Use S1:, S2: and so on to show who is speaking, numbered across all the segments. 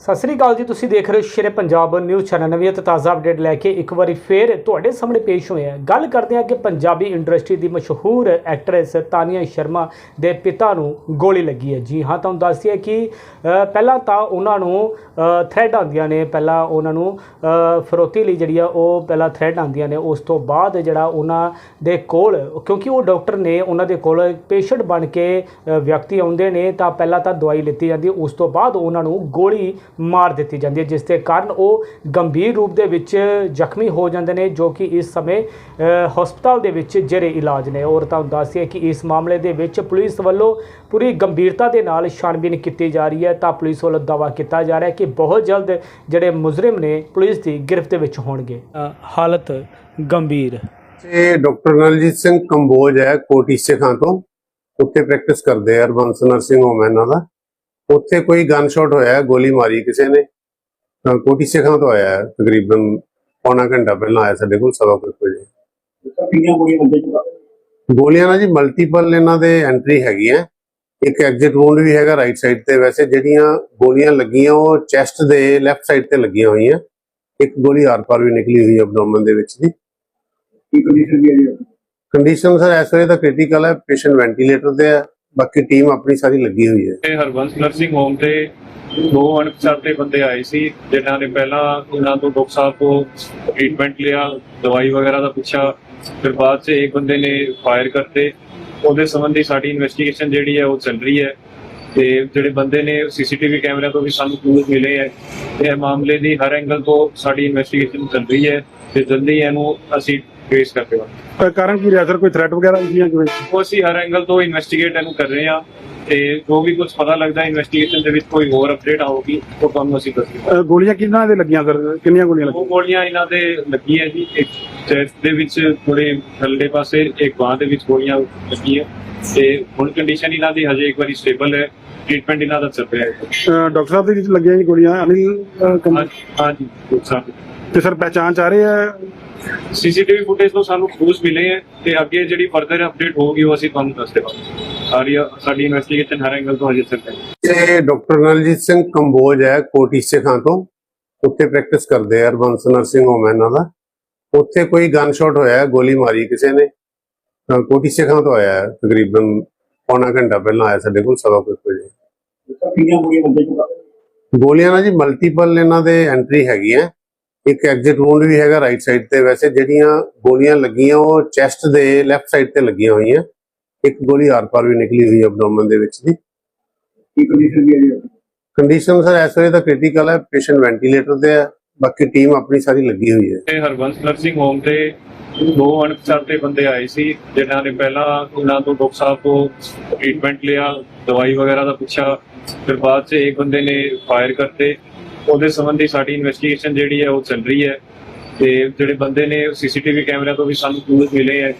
S1: ਸਤਿ ਸ੍ਰੀ ਅਕਾਲ ਜੀ, ਤੁਸੀਂ ਦੇਖ ਰਹੇ ਹੋ ਸ਼ੇਰੇ ਪੰਜਾਬ ਨਿਊਜ਼ ਚੈਨਲ ਨਵੀਂ ਅਤੇ ਤਾਜ਼ਾ ਅਪਡੇਟ ਲੈ ਕੇ ਇੱਕ ਵਾਰੀ ਫੇਰ ਤੁਹਾਡੇ ਸਾਹਮਣੇ ਪੇਸ਼ ਹੋਏ ਹਾਂ। ਗੱਲ ਕਰਦੇ ਹਾਂ ਕਿ ਪੰਜਾਬੀ ਇੰਡਸਟਰੀ ਦੀ ਮਸ਼ਹੂਰ ਐਕਟਰੈਸ ਤਾਨੀਆ ਸ਼ਰਮਾ ਦੇ ਪਿਤਾ ਨੂੰ ਗੋਲੀ ਲੱਗੀ ਹੈ। ਜੀ ਹਾਂ, ਤੁਹਾਨੂੰ ਦੱਸਦੀ ਹੈ ਕਿ ਪਹਿਲਾਂ ਤਾਂ ਉਹਨਾਂ ਨੂੰ ਥ੍ਰੈਡ ਆਉਂਦੀਆਂ ਨੇ। ਪਹਿਲਾਂ ਉਹਨਾਂ ਨੂੰ ਫਰੋਤੀ ਲਈ ਜਿਹੜੀ ਆ, ਉਹ ਪਹਿਲਾਂ ਥ੍ਰੈਡ ਆਉਂਦੀਆਂ ਨੇ। ਉਸ ਤੋਂ ਬਾਅਦ ਜਿਹੜਾ ਉਹਨਾਂ ਦੇ ਕੋਲ, ਕਿਉਂਕਿ ਉਹ ਡਾਕਟਰ ਨੇ ਉਹਨਾਂ ਦੇ ਕੋਲ ਪੇਸ਼ੈਂਟ ਬਣ ਕੇ ਵਿਅਕਤੀ ਆਉਂਦੇ ਨੇ, ਤਾਂ ਪਹਿਲਾਂ ਤਾਂ ਦਵਾਈ ਲਿੱਤੀ ਜਾਂਦੀ। ਉਸ ਤੋਂ ਬਾਅਦ ਉਹਨਾਂ ਨੂੰ ਗੋਲੀ ਮਾਰ ਦਿੱਤੀ ਜਾਂਦੀ ਹੈ, ਜਿਸ ਦੇ ਕਾਰਨ ਉਹ ਗੰਭੀਰ ਰੂਪ ਦੇ ਵਿੱਚ ਜ਼ਖਮੀ ਹੋ ਜਾਂਦੇ ਨੇ, ਜੋ ਕਿ ਇਸ ਸਮੇਂ ਹਸਪਤਾਲ ਦੇ ਵਿੱਚ ਜੇਰੇ ਇਲਾਜ ਨੇ। ਔਰ ਤੁਹਾਨੂੰ ਦੱਸਿਆ ਕਿ ਇਸ ਮਾਮਲੇ ਦੇ ਵਿੱਚ ਪੁਲਿਸ ਵੱਲੋਂ ਪੂਰੀ ਗੰਭੀਰਤਾ ਦੇ ਨਾਲ ਛਾਣਬੀਨ ਕੀਤੀ ਜਾ ਰਹੀ ਹੈ। ਤਾਂ ਪੁਲਿਸ ਵੱਲੋਂ ਦਾਅਵਾ ਕੀਤਾ ਜਾ ਰਿਹਾ ਹੈ ਕਿ ਬਹੁਤ ਜਲਦ ਜਿਹੜੇ ਮੁਜਰਮ ਨੇ, ਪੁਲਿਸ ਦੀ ਗ੍ਰਿਫਤ ਵਿੱਚ ਹੋਣਗੇ। ਹਾਲਤ ਗੰਭੀਰ।
S2: ਤੇ ਡਾਕਟਰ ਨਲਜੀਤ ਸਿੰਘ ਕੰਬੋਜ ਹੈ ਕੋਟੀ ਸਿੱਖਾਂ ਤੋਂ। ਉੱਥੇ ਪ੍ਰੈਕਟਿਸ ਕਰਦੇ ਆ ਰਬੰਸ ਨਰਸਿੰਗ ਹੋਮ ਇਹਨਾਂ ਦਾ। ਉੱਥੇ ਕੋਈ ਗਨ ਸ਼ਾਟ ਹੋਇਆ ਹੈ, ਗੋਲੀ ਮਾਰੀ ਕਿਸੇ ਨੇ? ਕੋਟੀ ਸਿੱਖਾਂ ਤੋਂ ਆਇਆ ਹੈ, ਤਕਰੀਬਨ ਪੌਣਾ ਘੰਟਾ ਪਹਿਲਾਂ ਆਇਆ ਸਾਡੇ ਕੋਲ ਸਵਾ ਕੁ ਵਜੇ।
S3: ਗੋਲੀਆਂ
S2: ਨਾਲ ਜੀ? ਮਲਟੀਪਲ ਇਹਨਾਂ ਦੇ ਐਂਟਰੀ ਹੈਗੀਆਂ। ਇੱਕ ਐਗਜ਼ਿਟ ਵੂੰਡ ਵੀ ਹੈਗਾ ਰਾਈਟ ਸਾਈਡ ਤੇ। ਵੈਸੇ ਜਿਹੜੀਆਂ ਗੋਲੀਆਂ ਲੱਗੀਆਂ ਉਹ ਚੈਸਟ ਦੇ ਲੈਫਟ ਸਾਈਡ ਤੇ ਲੱਗੀਆਂ ਹੋਈਆਂ। ਇੱਕ ਗੋਲੀ ਆਰ-ਪਾਰ ਵੀ ਨਿਕਲੀ ਹੋਈ ਹੈ ਐਬਡੋਮਨ ਦੇ ਵਿੱਚ ਦੀ
S3: ਕੀ ਕੰਡੀਸ਼ਨ ਦੀ ਹੈ ਜੀ?
S2: ਕੰਡੀਸ਼ਨ ਸਰ ਇਸ ਵੇਲੇ ਤਾਂ ਕ੍ਰਿਟੀਕਲ ਹੈ। ਪੇਸ਼ੈਂਟ ਵੈਂਟੀਲੇਟਰ ਤੇ ਹੈ। ਬਾਕੀ ਟੀਮ ਆਪਣੀ ਸਾਰੀ ਲੱਗੀ ਹੋਈ ਹੈ।
S4: ਇਹ ਹਰਬੰਸ ਨਰਸਿੰਗ ਹੋਮ ਤੇ ਦੋ ਅਣਪਛਾਤੇ ਬੰਦੇ ਆਏ ਸੀ, ਜਿਨ੍ਹਾਂ ਨੇ ਪਹਿਲਾਂ ਉਹਨਾਂ ਤੋਂ ਡਾਕਟਰ ਸਾਹਿਬ ਤੋਂ ਟ੍ਰੀਟਮੈਂਟ ਲਿਆ, ਦਵਾਈ ਵਗੈਰਾ ਦਾ ਪੁੱਛਿਆ, ਫਿਰ ਬਾਅਦ 'ਚ ਇੱਕ ਬੰਦੇ ਨੇ ਫਾਇਰ ਕਰਤੇ। ਉਹਦੇ ਸੰਬੰਧੀ ਸਾਡੀ ਇਨਵੈਸਟੀਗੇਸ਼ਨ ਜਿਹੜੀ ਹੈ, ਉਹ ਚੱਲ ਰਹੀ ਹੈ। ਤੇ ਜਿਹੜੇ ਬੰਦੇ ਨੇ ਸੀਸੀਟੀਵੀ ਕੈਮਰਿਆਂ ਤੋਂ ਵੀ ਸਾਨੂੰ ਕਲੂਜ਼ ਮਿਲੇ ਹੈ, ਇਹ ਮਾਮਲੇ ਦੀ ਹਰ ਐਂਗਲ ਤੋਂ ਸਾਡੀ ਇਨਵੈਸਟੀਗੇਸ਼ਨ ਚੱਲ ਰਹੀ ਹੈ। ਤੇ ਜਲਦੀ ਇਹਨੂੰ ਅਸੀਂ ਫੇਸ ਕਰਦੇ ਹਾਂ?
S3: ਅਹ ਕਾਰਨ ਕੀ ਰਿਹਾ? ਸਰ ਕੋਈ ਥ੍ਰੈਟ ਵਗੈਰਾ ਜਾਂ ਕਿਵੇਂ?
S4: ਉਹ ਅਸੀਂ ਹਰ ਐਂਗਲ ਤੋਂ ਇਨਵੈਸਟੀਗੇਟ ਇਹਨੂੰ ਕਰ ਰਹੇ ਹਾਂ ਤੇ ਜੋ ਵੀ ਕੁਝ ਪਤਾ ਲੱਗਦਾ ਇਨਵੈਸਟੀਗੇਸ਼ਨ ਦੇ ਵਿੱਚ ਕੋਈ ਹੋਰ ਅਪਡੇਟ ਆਊਗੀ ਉਹ ਤੁਹਾਨੂੰ ਅਸੀਂ ਦੱਸਾਂਗੇ
S3: ਅਹ ਗੋਲੀਆਂ ਕਿੰਨਾਂ ਦੇ ਲੱਗੀਆਂ ਸਰ? ਕਿੰਨੀਆਂ ਗੋਲੀਆਂ
S4: ਉਹ
S3: ਲੱਗੀਆਂ
S4: ਗੋਲੀਆਂ ਇਹਨਾਂ ਦੇ ਲੱਗੀ ਹੈ ਜੀ। ਇੱਕ ਚੈਸਟ ਦੇ ਵਿੱਚ ਥੋੜੇ ਥੱਲੇ ਪਾਸੇ ਇੱਕ ਬਾਹ ਦੇ ਵਿੱਚ ਗੋਲੀਆਂ ਲੱਗੀਆਂ। ਤੇ ਹੁਣ ਕੰਡੀਸ਼ਨ ਇਹਨਾਂ ਦੀ ਹਜੇ ਇੱਕ ਵਾਰੀ ਸਟੇਬਲ ਹੈ। ਟ੍ਰੀਟਮੈਂਟ ਇਹਨਾਂ ਦਾ ਚੱਲ ਰਿਹਾ ਹੈ।
S3: ਅਹ ਡਾਕਟਰ ਸਾਹਿਬ ਦੇ ਵਿੱਚ ਲੱਗੀਆਂ ਜੀ ਗੋਲੀਆਂ? ਅਨਿਲ ਅਹ, ਕੰਬ-
S4: ਹਾਂ- ਹਾਂਜੀ ਡਾਕਟਰ
S3: ਤੇ ਸਰ ਪਹਿਚਾਣ ਚ ਆ ਰਹੇ ਆ?
S4: ਸੀਸੀਟੀਵੀ ਫੁਟੇਜ ਤੋਂ ਸਾਨੂੰ ਕਲੂਜ਼ ਮਿਲੇ ਹੈ ਤੇ ਅੱਗੇ ਜਿਹੜੀ ਫਰਦਰ ਅਪਡੇਟ ਹੋਊਗੀ ਉਹ ਅਸੀਂ ਤੁਹਾਨੂੰ ਦੱਸ ਦੇਵਾਂਗੇ ਸਾਰੀ ਸਾਡੀ ਇਨਵੈਸਟੀਗੇਸ਼ਨ ਹਰ ਐਂਗਲ ਤੋਂ ਹਜੇ ਚੱਲ ਰਹੀ ਹੈ।
S2: ਤੇ ਡਾਕਟਰ ਨਲਜੀਤ ਸਿੰਘ ਕੰਬੋਜ ਹੈ ਕੋਟੀ ਸਿੱਖਾਂ ਤੋਂ। ਉੱਥੇ ਪ੍ਰੈਕਟਿਸ ਕਰਦੇ ਆ ਰਬੰਸ ਨਰਸਿੰਗ ਹੋਮ ਹੈ ਇਹਨਾਂ ਦਾ। ਉੱਥੇ ਕੋਈ ਗਨ ਸ਼ਾਟ ਹੋਇਆ ਹੈ, ਗੋਲੀ ਮਾਰੀ ਕਿਸੇ ਨੇ। ਤਾਂ ਕੋਟੀ ਸਿੱਖਾਂ ਤੋਂ ਆਇਆ ਹੈ, ਤਕਰੀਬਨ ਪੌਣਾ ਘੰਟਾ ਪਹਿਲਾਂ ਆਇਆ ਸਾਡੇ ਕੋਲ ਸਵਾ ਕੁ ਵਜੇ।
S3: ਗੋਲੀਆਂ ਬੰਦੇ ਚ?
S2: ਗੋਲੀਆਂ ਨਾਲ ਜੀ ਮਲਟੀਪਲ ਇਹਨਾਂ ਦੇ ਐਂਟਰੀ ਹੈਗੀਆਂ। ਇੱਕ ਐਗਜ਼ਿਟ ਵੂੰਡ ਵੀ ਹੈਗਾ ਰਾਈਟ ਸਾਈਡ ਤੇ। ਵੈਸੇ ਜਿਹੜੀਆਂ ਗੋਲੀਆਂ ਲੱਗੀਆਂ ਉਹ ਚੈਸਟ ਦੇ ਲੈਫਟ ਸਾਈਡ ਤੇ ਲੱਗੀਆਂ ਹੋਈਆਂ। ਇੱਕ ਗੋਲੀ ਆਰ-ਪਾਰ ਵੀ ਨਿਕਲੀ ਹੋਈ ਹੈ ਐਬਡੋਮਨ ਦੇ ਵਿੱਚ ਦੀ
S3: ਕੀ ਕੰਡੀਸ਼ਨ ਹੈ
S2: ਸਰ ਇਸ ਵੇਲੇ ਤਾਂ ਕ੍ਰਿਟੀਕਲ ਹੈ ਪੇਸ਼ੈਂਟ ਵੈਂਟੀਲੇਟਰ ਤੇ ਹੈ। ਬਾਕੀ ਟੀਮ ਆਪਣੀ ਸਾਰੀ ਲੱਗੀ ਹੋਈ ਹੈ।
S4: ਇਹ ਹਰਬੰਸ ਨਰਸਿੰਗ ਹੋਮ ਤੇ ਦੋ ਅਣਪਛਾਤੇ ਬੰਦੇ ਆਏ ਸੀ ਜਿਨ੍ਹਾਂ ਨੇ ਪਹਿਲਾਂ ਉਹਨਾਂ ਤੋਂ ਡਾਕਟਰ ਸਾਹਿਬ ਤੋਂ ਟ੍ਰੀਟਮੈਂਟ ਲਿਆ ਦਵਾਈ ਵਗੈਰਾ ਦਾ ਪੁੱਛਿਆ। ਫਿਰ ਬਾਅਦ 'ਚ ਇੱਕ ਬੰਦੇ ਨੇ ਫਾਇਰ ਕਰਤੇ। ਉਹਦੇ ਸੰਬੰਧੀ ਸਾਡੀ ਇਨਵੈਸਟੀਗੇਸ਼ਨ ਜਿਹੜੀ ਹੈ ਉਹ ਚੱਲ ਰਹੀ ਹੈ ਤੇ ਜਿਹੜੇ ਬੰਦੇ ਨੇ ਸੀਸੀਟੀਵੀ ਕੈਮਰਿਆਂ ਤੋਂ ਵੀ ਸਾਨੂੰ ਕਲੂਜ਼ ਮਿਲੇ ਹੈ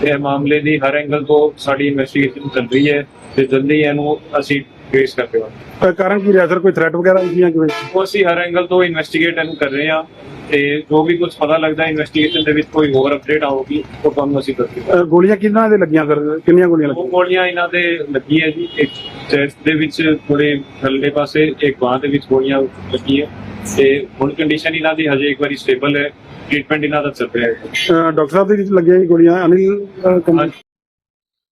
S4: ਤੇ ਇਹ ਮਾਮਲੇ ਦੀ ਹਰ ਐਂਗਲ ਤੋਂ ਸਾਡੀ ਇਨਵੈਸਟੀਗੇਸ਼ਨ ਚੱਲ ਰਹੀ ਹੈ ਤੇ ਜਲਦੀ ਇਹਨੂੰ ਅਸੀਂ ਫੇਸ ਕਰਦੇ ਹਾਂ।
S3: ਅਹ ਕਾਰਨ ਕੀ ਰਿਹਾ ਸਰ? ਕੋਈ ਥ੍ਰੈਟ ਵਗੈਰਾ ਜਾਂ ਕਿਵੇਂ?
S4: ਉਹ ਅਸੀਂ ਹਰ ਐਂਗਲ ਤੋਂ ਇਨਵੈਸਟੀਗੇਟ ਇਹਨੂੰ ਕਰ ਰਹੇ ਹਾਂ ਤੇ ਜੋ ਵੀ ਕੁਝ ਪਤਾ ਲੱਗਦਾ ਇਨਵੈਸਟੀਗੇਸ਼ਨ ਦੇ ਵਿੱਚ ਕੋਈ ਹੋਰ ਅਪਡੇਟ ਆਊਗੀ ਉਹ ਤੁਹਾਨੂੰ ਅਸੀਂ ਦੱਸਾਂਗੇ
S3: ਅਹ ਗੋਲੀਆਂ ਕਿੰਨਾਂ ਦੇ ਲੱਗੀਆਂ ਸਰ? ਕਿੰਨੀਆਂ ਗੋਲੀਆਂ
S4: ਉਹ
S3: ਲੱਗੀਆਂ
S4: ਗੋਲੀਆਂ ਇਹਨਾਂ ਦੇ ਲੱਗੀ ਹੈ ਜੀ। ਇੱਕ ਚੈਸਟ ਦੇ ਵਿੱਚ ਥੋੜੇ ਥੱਲੇ ਪਾਸੇ ਇੱਕ ਬਾਹ ਦੇ ਵਿੱਚ ਗੋਲੀਆਂ ਲੱਗੀਆਂ। ਤੇ ਹੁਣ ਕੰਡੀਸ਼ਨ ਇਹਨਾਂ ਦੀ ਹਜੇ ਇੱਕ ਵਾਰੀ ਸਟੇਬਲ ਹੈ। ਟ੍ਰੀਟਮੈਂਟ ਇਹਨਾਂ ਦਾ ਚੱਲ ਰਿਹਾ ਹੈ।
S3: ਡਾਕਟਰ ਸਾਹਿਬ ਦੇ ਵਿੱਚ ਲੱਗੀਆਂ ਜੀ ਗੋਲੀਆਂ। ਅਨਿਲ
S4: ਹਾਂਜੀ।